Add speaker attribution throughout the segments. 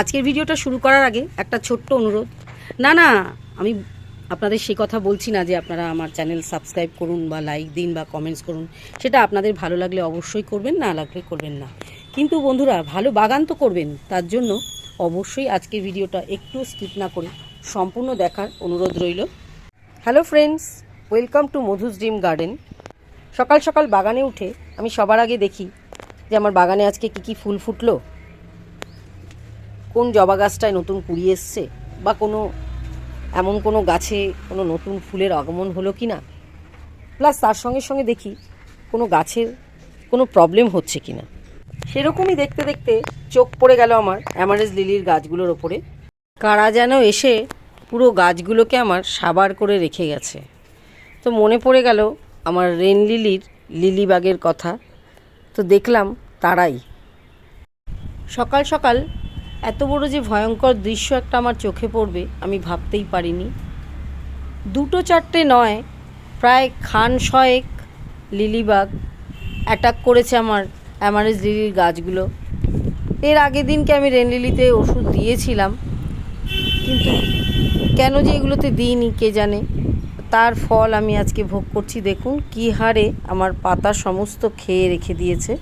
Speaker 1: আজকের ভিডিওটা শুরু করার আগে একটা ছোট্ট অনুরোধ। না না, আমি আপনাদের সে কথা বলছি না যে আপনারা আমার চ্যানেল সাবস্ক্রাইব করুন বা লাইক দিন বা কমেন্টস করুন। সেটা আপনাদের ভালো লাগলে অবশ্যই করবেন, না লাগলে করবেন না। কিন্তু বন্ধুরা, ভালো বাগান তো করবেন। তার জন্য অবশ্যই আজকের ভিডিওটা একটু স্কিপ না করে সম্পূর্ণ দেখার অনুরোধ রইল। Hello friends, welcome to Madhu's dream garden. সকাল সকাল বাগানে উঠে আমি সবার আগে দেখি যে আমার বাগানে আজকে কী কী ফুল ফুটলো। কোন জবা গাছটায় নতুন কুড়ি এসছে বা কোনো, এমন কোনো গাছে কোনো নতুন ফুলের আগমন হলো কি না প্লাস তার সঙ্গে সঙ্গে দেখি কোনো গাছের কোনো প্রবলেম হচ্ছে কি না সেরকমই দেখতে দেখতে চোখ পড়ে গেল আমার অ্যামারেজ লিলির গাছগুলোর ওপরে। কারা যেন এসে পুরো গাছগুলোকে আমার সাবার করে রেখে গেছে। তো মনে পড়ে গেল আমার রেন লিলির লিলিবাগের কথা। তো দেখলাম তারাই। সকাল সকাল এত বড় যে ভয়ঙ্কর দৃশ্য একটা আমার চোখে পড়বে, আমি ভাবতেই পারিনি। দুটো চারটে নয়, প্রায় খান শয়েক লিলিবাগ অ্যাটাক করেছে আমার অ্যামারেজ লিলির গাছগুলো। এর আগের দিনকে আমি রেন লিলিতে ওষুধ দিয়েছিলাম, কিন্তু কেন যে এগুলোতে দিইনি কে জানে। তার ফল আমি আজকে ভোগ করছি, দেখুন কী হারে আমার পাতা সমস্ত খেয়ে রেখে দিয়েছে।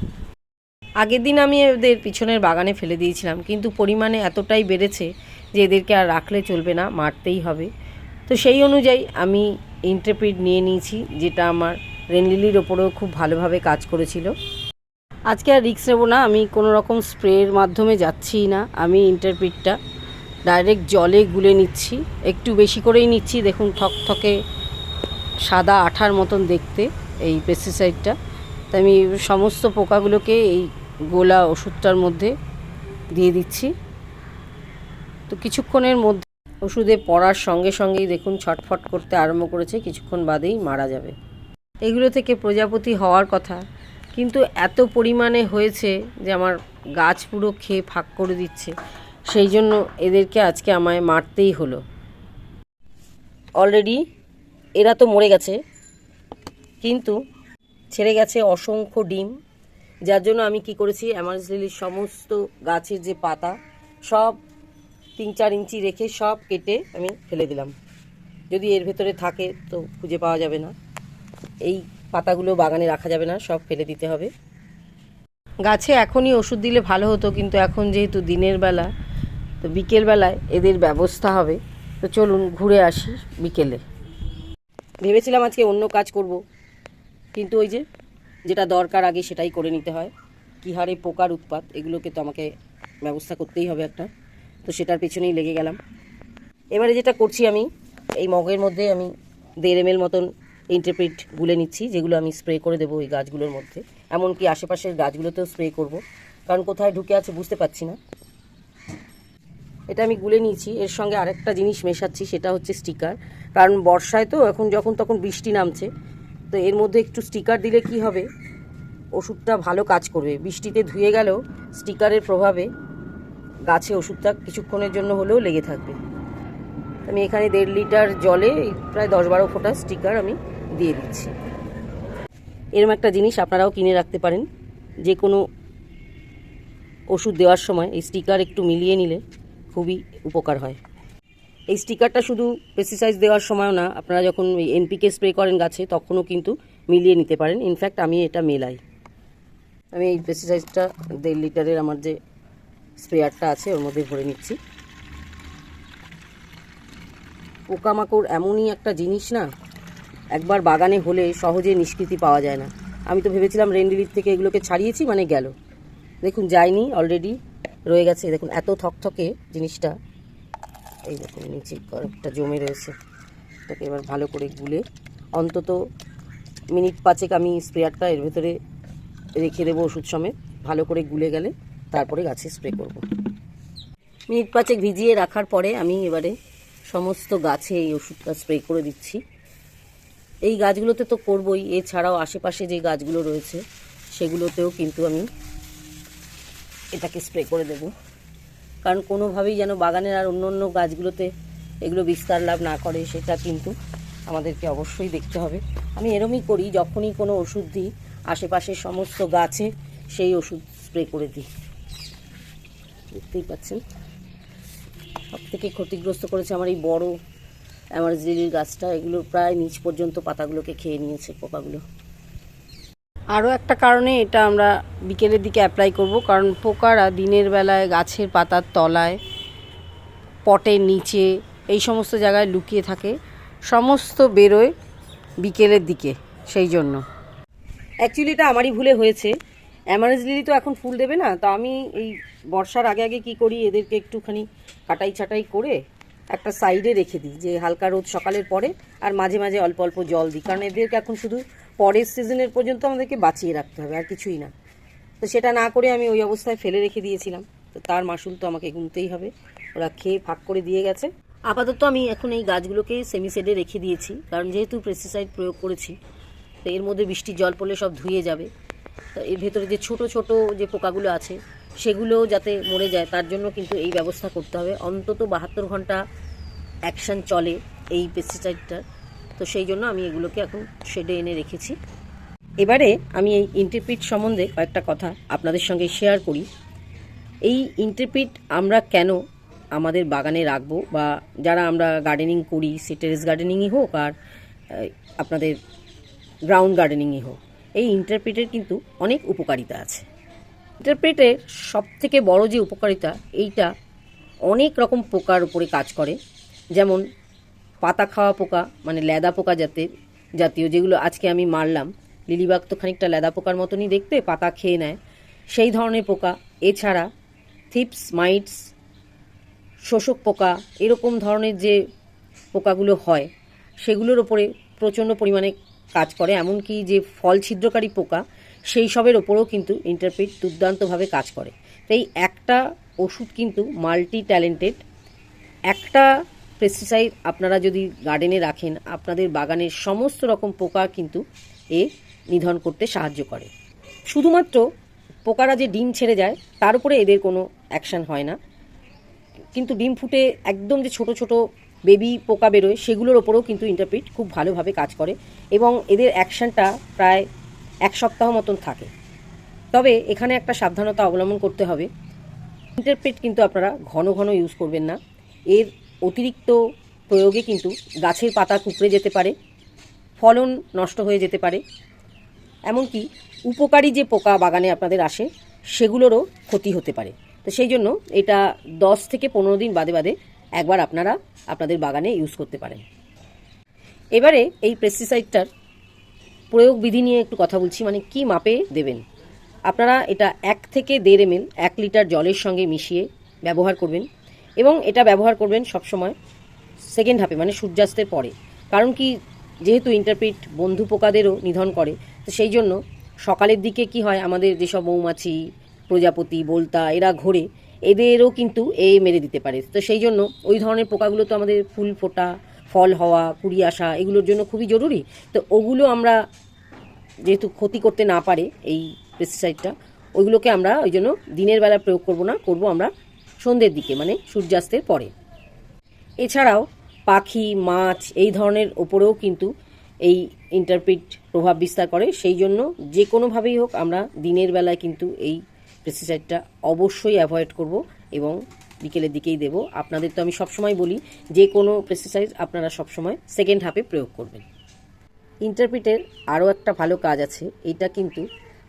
Speaker 1: আগের দিন আমি এদের পিছনের বাগানে ফেলে দিয়েছিলাম, কিন্তু পরিমাণে এতটাই বেড়েছে যে এদেরকে আর রাখলে চলবে না, মারতেই হবে। তো সেই অনুযায়ী আমি ইন্টারপ্রিট নিয়ে নিয়েছি, যেটা আমার রেনলিলির ওপরেও খুব ভালোভাবে কাজ করেছিল। আজকে আর রিক্স নেব না, আমি কোনো রকম স্প্রের মাধ্যমে যাচ্ছি না, আমি ইন্টারপ্রিটটা ডাইরেক্ট জলে গুলে নিচ্ছি, একটু বেশি করেই নিচ্ছি, দেখুন থকথকে সাদা আঠার মতন দেখতে এই পেস্টিসাইডটা তাই আমি সমস্ত পোকাগুলোকে এই গোলা ওষুধটার মধ্যে দিয়ে দিচ্ছি। তো কিছুক্ষণের মধ্যে ওষুধে পড়ার সঙ্গে সঙ্গেই দেখুন ছটফট করতে আরম্ভ করেছে, কিছুক্ষণ বাদেই মারা যাবে। এগুলো থেকে প্রজাপতি হওয়ার কথা, কিন্তু এত পরিমাণে হয়েছে যে আমার গাছ পুরো খেয়ে ফাঁক করে দিচ্ছে। সেই জন্য এদেরকে আজকে আমায় মারতেই হলো। অলরেডি এরা তো মরে গেছে, কিন্তু ছেড়ে গেছে অসংখ্য ডিম। যার জন্য আমি কি করেছি অ্যামারেন্স লিলির সমস্ত গাছের যে পাতা, সব তিন চার ইঞ্চি রেখে সব কেটে আমি ফেলে দিলাম। যদি এর ভেতরে থাকে তো খুঁজে পাওয়া যাবে না। এই পাতাগুলো বাগানে রাখা যাবে না, সব ফেলে দিতে হবে। গাছে এখনই ওষুধ দিলে ভালো হতো, কিন্তু এখন যেহেতু দিনের বেলা, তো বিকেল বেলায় এদের ব্যবস্থা হবে। তো চলুন ঘুরে আসি বিকেলে। ভেবেছিলাম আজকে অন্য কাজ করব, কিন্তু ওই যে যেটা দরকার আগে সেটাই করে নিতে হয়। কী হারে পোকার উৎপাত, এগুলোকে তো আমাকে ব্যবস্থা করতেই হবে একটা। তো সেটার পেছনেই লেগে গেলাম। এবারে যেটা করছি আমি, এই মগের মধ্যে আমি দেড় এম মতন ইন্টারপ্রিট গুলে নিচ্ছি, যেগুলো আমি স্প্রে করে দেবো এই গাছগুলোর মধ্যে। এমনকি আশেপাশের গাছগুলোতেও স্প্রে করব। কারণ কোথায় ঢুকে আছে বুঝতে পারছি না। এটা আমি গুলে নিয়েছি। এর সঙ্গে আরেকটা জিনিস মেশাচ্ছি, সেটা হচ্ছে স্টিকার কারণ বর্ষায় তো এখন যখন তখন বৃষ্টি নামছে তো এর মধ্যে একটু স্টিকার দিলে কি হবে? ওষুধটা ভালো কাজ করবে। বৃষ্টিতে ধুয়ে গেলেও স্টিকারের প্রভাবে গাছে ওষুধটা কিছুক্ষণের জন্য হলেও লেগে থাকবে। আমি এখানে দেড় লিটার জলে প্রায় দশ বারো ফোঁটা স্টিকার আমি দিয়ে দিচ্ছি। এরম একটা জিনিস আপনারাও কিনে রাখতে পারেন। যে কোনো ওষুধ দেওয়ার সময় এই স্টিকার একটু মিলিয়ে নিলে খুবই উপকার হয়। এই স্টিকারটা শুধু পেস্টিসাইড দেওয়ার সময়ও না, আপনারা যখন এনপিকে স্প্রে করেন গাছে, তখনও কিন্তু মিলিয়ে নিতে পারেন। ইনফ্যাক্ট আমি এটা মেলাই। আমি এই পেস্টিসাইডটা দেড় লিটারের আমার যে স্প্রেয়ারটা আছে, ওর মধ্যে ভরে নিচ্ছি। পোকামাকড় এমনই একটা জিনিস না, একবার বাগানে হলে সহজে নিষ্কৃতি পাওয়া যায় না। আমি তো ভেবেছিলাম রেন্ডিলির থেকে এগুলোকে ছাড়িয়েছি মানে গেল। দেখুন, যায়নি অলরেডি রয়ে গেছে। দেখুন, এত থকথকে জিনিসটা। এই দেখুন নিচে একটা জমে রয়েছে। এটাকে এবার ভালো করে গুলে অন্তত মিনিট পাঁচেক আমি স্প্রেয়ারটা এর ভেতরে রেখে দেবো ওষুধ সমেত। ভালো করে গুলে গেলে তারপরে গাছে স্প্রে করব। মিনিট পাঁচেক ভিজিয়ে রাখার পরে আমি এবারে সমস্ত গাছে এই ওষুধটা স্প্রে করে দিচ্ছি। এই গাছগুলোতে তো করবই, এছাড়াও আশেপাশে যে গাছগুলো রয়েছে সেগুলোতেও কিন্তু আমি এটাকে স্প্রে করে দেব। কারণ কোনোভাবেই যেন বাগানের আর অন্য অন্য গাছগুলোতে এগুলো বিস্তার লাভ না করে, সেটা কিন্তু আমাদেরকে অবশ্যই দেখতে হবে। আমি এরমই করি, যখনই কোনো ওষুধ দিই, আশেপাশের সমস্ত গাছে সেই ওষুধ স্প্রে করে দিই। দেখতেই পাচ্ছেন? সব থেকে ক্ষতিগ্রস্ত করেছে আমার এই বড় অ্যামারেজ লিলির গাছটা। এগুলো প্রায় নিচ পর্যন্ত পাতাগুলোকে খেয়ে নিয়েছে পোকাগুলো।
Speaker 2: আরও একটা কারণে এটা আমরা বিকেলের দিকে অ্যাপ্লাই করব, কারণ পোকারা দিনের বেলায় গাছের পাতার তলায়, পটের নিচে, এই সমস্ত জায়গায় লুকিয়ে থাকে। সমস্ত বেরোয় বিকেলের দিকে, সেই জন্য।
Speaker 1: অ্যাকচুয়ালি এটা আমারই ভুলে হয়েছে। অ্যামারেজ লিলি তো এখন ফুল দেবে না, তো আমি এই বর্ষার আগে আগে কি করি, এদেরকে একটুখানি কাটাই ছাটাই করে একটা সাইডে রেখে দিই, যে হালকা রোদ সকালের পরে, আর মাঝে মাঝে অল্প অল্প জল দিই। কারণ এদেরকে এখন শুধু পরের সিজনের পর্যন্ত আমাদেরকে বাঁচিয়ে রাখতে হবে, আর কিছুই না। তো সেটা না করে আমি ওই অবস্থায় ফেলে রেখে দিয়েছিলাম। তো তার মাসুল তো আমাকে গুনতেই হবে। ওরা খেয়ে ফাঁক করে দিয়ে গেছে। আপাতত আমি এখন এই গাছগুলোকে সেমিসেডে রেখে দিয়েছি, কারণ যেহেতু পেস্টিসাইড প্রয়োগ করেছি, তো এর মধ্যে বৃষ্টির জল পড়লে সব ধুয়ে যাবে। তো এর ভেতরে যে ছোট ছোট যে পোকাগুলো আছে সেগুলো যাতে মরে যায়, তার জন্য কিন্তু এই ব্যবস্থা করতে হবে। অন্তত বাহাত্তর ঘণ্টা অ্যাকশন চলে এই পেস্টিসাইডটার তো সেই জন্য আমি এগুলোকে এখন শেডে এনে রেখেছি। এবারে আমি এই ইন্টারপিট সম্বন্ধে কয়েকটা কথা আপনাদের সঙ্গে শেয়ার করি। এই ইন্টারপিট আমরা কেন আমাদের বাগানে রাখব বা যারা আমরা গার্ডেনিং করি সে টেরেস গার্ডেনিংই হোক আর আপনাদের গ্রাউন্ড গার্ডেনিংই হোক, এই ইন্টারপ্রিটের কিন্তু অনেক উপকারিতা আছে। ইন্টারপ্রিটের সব থেকে বড় যে উপকারিতা, এইটা অনেক রকম পোকার উপরে কাজ করে। যেমন পাতা খাওয়া পোকা মানে লেদা পোকা জাতের জাতীয় যেগুলো আজকে আমি মারলাম। লিলিবাগ তো খানিকটা লেদা পোকার মতনই দেখতে, পাতা খেয়ে নেয়। সেই ধরনের পোকা। এছাড়া থিপস, মাইটস, শোষক পোকা, এরকম ধরনের যে পোকাগুলো হয়, সেগুলোর ওপরে প্রচণ্ড পরিমাণে কাজ করে। এমনকি যে ফল ছিদ্রকারী পোকা, সেই সবের ওপরেও কিন্তু ইন্টারপ্রিট দুর্দান্তভাবে কাজ করে। তাই একটা ওষুধ কিন্তু মাল্টি ট্যালেন্টেড একটা পেস্টিসাইড আপনারা যদি গার্ডেনে রাখেন, আপনাদের বাগানের সমস্ত রকম পোকা কিন্তু এ নিধন করতে সাহায্য করে। শুধুমাত্র পোকারা যে ডিম ছেড়ে যায়, তার উপরে এদের কোনো অ্যাকশন হয় না। কিন্তু ডিম ফুটে একদম যে ছোট ছোট বেবি পোকা বেরোয়, সেগুলোর ওপরেও কিন্তু ইন্টারপ্রিট খুব ভালোভাবে কাজ করে এবং এদের অ্যাকশনটা প্রায় এক সপ্তাহ মতন থাকে। তবে এখানে একটা সাবধানতা অবলম্বন করতে হবে। ইন্টারপ্রিট কিন্তু আপনারা ঘন ঘন ইউজ করবেন না। এর অতিরিক্ত প্রয়োগে কিন্তু গাছের পাতা কুকড়ে যেতে পারে, ফলন নষ্ট হয়ে যেতে পারে। এমনকি উপকারী যে পোকা বাগানে আপনাদের আসে, সেগুলোরও ক্ষতি হতে পারে। তো সেই জন্য এটা দশ থেকে পনেরো দিন বাদে বাদে একবার আপনারা আপনাদের বাগানে ইউজ করতে পারেন। এবারে এই পেস্টিসাইডটার প্রয়োগ বিধি নিয়ে একটু কথা বলছি মানে কি মাপে দেবেন? আপনারা এটা এক থেকে দেড় এমএল, এক লিটার জলের সঙ্গে মিশিয়ে ব্যবহার করবেন। এবং এটা ব্যবহার করবেন সবসময় সেকেন্ড হাফে মানে সূর্যাস্তের পরে। কারণ কি, যেহেতু ইন্টারপ্রিট বন্ধু পোকাদেরও নিধন করে, তো সেই জন্য সকালের দিকে কি হয়, আমাদের যেসব মৌমাছি, প্রজাপতি, বোলতা, এরা ঘোরে, এদেরও কিন্তু এ মেরে দিতে পারে। তো সেই জন্য ওই ধরনের পোকাগুলো তো আমাদের ফুল ফোটা, ফল হওয়া, কুড়ি আসা, এগুলোর জন্য খুবই জরুরি। তো ওগুলো আমরা যেহেতু ক্ষতি করতে না পারে এই পেস্টিসাইডটা ওইগুলোকে আমরা ওই জন্য দিনের বেলা প্রয়োগ করব না, করব আমরা সন্ধ্যের দিকে মানে সূর্যাস্তের পরে। এছাড়াও পাখি, মাছ এই ধরনের ওপরেও কিন্তু এই ইন্টারপ্রিট প্রভাব বিস্তার করে। সেই জন্য যে কোনোভাবেই হোক আমরা দিনের বেলায় কিন্তু এই পেস্টিসাইডটা অবশ্যই অ্যাভয়েড করব এবং বিকেলের দিকেই দেব। আপনাদের তো আমি সবসময় বলি, যে কোনো পেস্টিসাইড আপনারা সবসময় সেকেন্ড হাফে প্রয়োগ করবেন। ইন্টারপ্রিটের আরও একটা ভালো কাজ আছে, এটা কিন্তু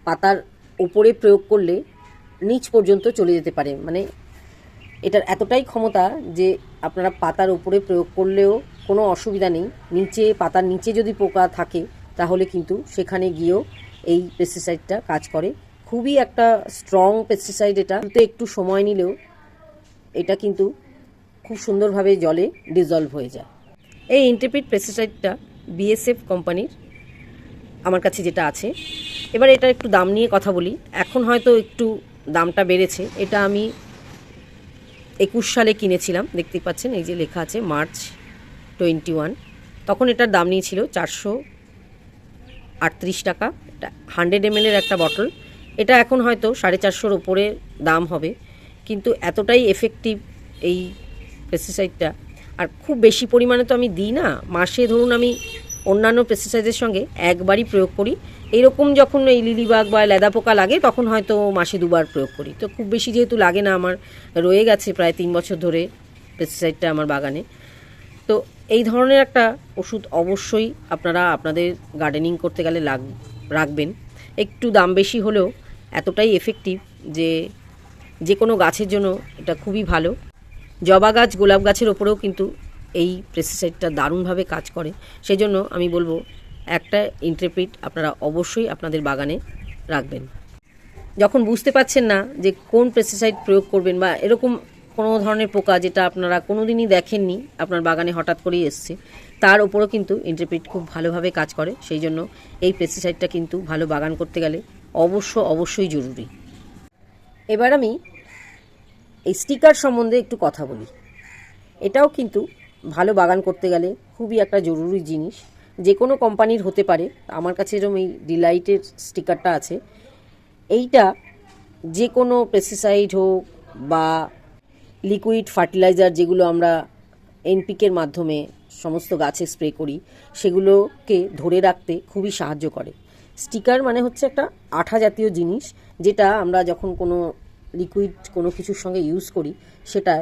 Speaker 1: পাতার ওপরে প্রয়োগ করলে নিচ পর্যন্ত চলে যেতে পারে। মানে এটার এতটাই ক্ষমতা যে আপনারা পাতার উপরে প্রয়োগ করলেও কোনো অসুবিধা নেই। নিচে, পাতার নিচে যদি পোকা থাকে, তাহলে কিন্তু সেখানে গিয়েও এই পেস্টিসাইডটা কাজ করে। খুবই একটা স্ট্রং পেস্টিসাইড এটা। তো একটু সময় নিলেও এটা কিন্তু খুব সুন্দরভাবে জলে ডিজলভ হয়ে যায়। এই ইন্টারপিট পেস্টিসাইডটা বিএসএফ কোম্পানির আমার কাছে যেটা আছে। এবার এটা একটু দাম নিয়ে কথা বলি। এখন হয়তো একটু দামটা বেড়েছে। এটা আমি একুশ সালে কিনেছিলাম, দেখতেই পাচ্ছেন, এই যে লেখা আছে মার্চ টোয়েন্টি ওয়ান। তখন এটার দাম নিয়েছিল চারশো আটত্রিশ টাকা, এটা হান্ড্রেড এমএলের একটা বটল। এটা এখন হয়তো সাড়ে চারশোর ওপরে দাম হবে, কিন্তু এতটাই এফেক্টিভ এই পেস্টিসাইডটা আর খুব বেশি পরিমাণে তো আমি দিই না। মাসে ধরুন আমি অন্যান্য পেস্টিসাইডের সঙ্গে একবারই প্রয়োগ করি। এইরকম যখন এই লিলিবাগ বা লেদা পোকা লাগে, তখন হয়তো মাসে দুবার প্রয়োগ করি। তো খুব বেশি যেহেতু লাগে না, আমার রয়ে গেছে প্রায় তিন বছর ধরে পেস্টিসাইডটা আমার বাগানে। তো এই ধরনের একটা ওষুধ অবশ্যই আপনারা আপনাদের গার্ডেনিং করতে গেলে লাগ, রাখবেন। একটু দাম বেশি হলেও এতটাই এফেক্টিভ যে যে কোনো গাছের জন্য এটা খুবই ভালো। জবা গাছ, গোলাপ গাছের ওপরেও কিন্তু এই পেস্টিসাইডটা দারুণভাবে কাজ করে। সেই জন্য আমি বলব, একটা ইন্টারপ্রিট আপনারা অবশ্যই আপনাদের বাগানে রাখবেন। যখন বুঝতে পারছেন না যে কোন পেস্টিসাইড প্রয়োগ করবেন বা এরকম কোনো ধরনের পোকা যেটা আপনারা কোনো দিনই দেখেননি, আপনার বাগানে হঠাৎ করেই এসছে, তার উপরও কিন্তু ইন্টারপ্রিট খুব ভালোভাবে কাজ করে। সেই জন্য এই পেস্টিসাইডটা কিন্তু ভালো বাগান করতে গেলে অবশ্য অবশ্যই জরুরি। এবার আমি এই স্টিকার সম্বন্ধে একটু কথা বলি। এটাও কিন্তু ভালো বাগান করতে গেলে খুবই একটা জরুরি জিনিস। যে কোনো কোম্পানির হতে পারে, আমার কাছে এরকম এই ডিলাইটের স্টিকারটা আছে। এইটা যে কোনো পেস্টিসাইড হোক বা লিকুইড ফার্টিলাইজার যেগুলো আমরা এনপিকের মাধ্যমে সমস্ত গাছে স্প্রে করি, সেগুলোকে ধরে রাখতে খুবই সাহায্য করে। স্টিকার মানে হচ্ছে একটা আঠা জাতীয় জিনিস, যেটা আমরা যখন কোনো লিকুইড কোনো কিছুর সঙ্গে ইউজ করি সেটা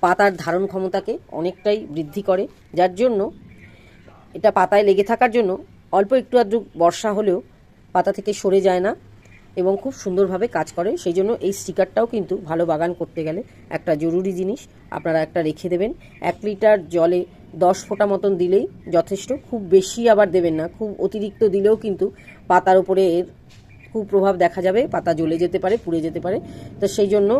Speaker 1: পাতার ধারণ ক্ষমতাকে অনেকটাই বৃদ্ধি করে, যার জন্য এটা পাতায় লেগে থাকার জন্য অল্প একটু আধটু বর্ষা হলেও পাতা থেকে সরে যায় না এবং খুব সুন্দরভাবে কাজ করে। সেই জন্য এই স্টিকারটাও কিন্তু ভালো বাগান করতে গেলে একটা জরুরি জিনিস। আপনারা একটা রেখে দেবেন। এক লিটার জলে দশ ফোঁটা মতন দিলেই যথেষ্ট। খুব বেশি আবার দেবেন না। খুব অতিরিক্ত দিলেও কিন্তু পাতার উপরে এর কুপ্রভাব দেখা যাবে। পাতা জ্বলে যেতে পারে, পুড়ে যেতে পারে। তো সেই জন্য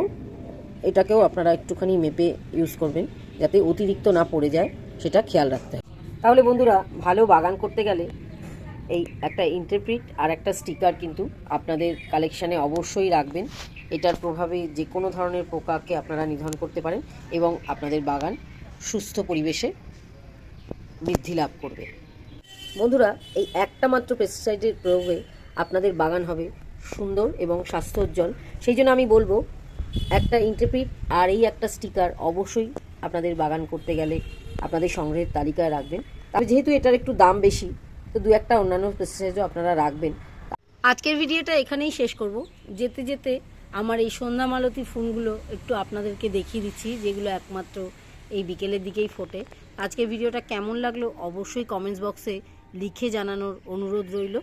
Speaker 1: এটাকেও আপনারা একটুখানি মেপে ইউজ করবেন, যাতে অতিরিক্ত না পড়ে যায়, সেটা খেয়াল রাখতে হবে তাহলে বন্ধুরা, ভালো বাগান করতে গেলে এই একটা ইন্টারপ্রিট আর একটা স্টিকার কিন্তু আপনাদের কালেকশানে অবশ্যই রাখবেন। এটার প্রভাবে যে কোনো ধরনের পোকাকে আপনারা নিধন করতে পারেন এবং আপনাদের বাগান সুস্থ পরিবেশে বৃদ্ধি লাভ করবে। বন্ধুরা, এই একটা মাত্র পেস্টিসাইডের প্রয়োগে আপনাদের বাগান হবে সুন্দর এবং স্বাস্থ্য উজ্জ্বল সেই জন্য আমি বলব একটা ইন্টারপ্রিট আর এই একটা স্টিকার অবশ্যই আপনাদের বাগান করতে গেলে আপনাদের সংগ্রহের তালিকায় রাখবেন। তবে যেহেতু এটার একটু দাম বেশি, তো দু একটা অন্যান্য পেস্টিসাইডও আপনারা রাখবেন।
Speaker 2: আজকের ভিডিওটা এখানেই শেষ করব। যেতে যেতে আমার এই সন্ধ্যা মালতী ফুলগুলো একটু আপনাদেরকে দেখিয়ে দিচ্ছি, যেগুলো একমাত্র এই বিকেলের দিকেই ফোটে। আজকের ভিডিওটা কেমন লাগল অবশ্যই কমেন্টস বক্সে লিখে জানানোর অনুরোধ রইল।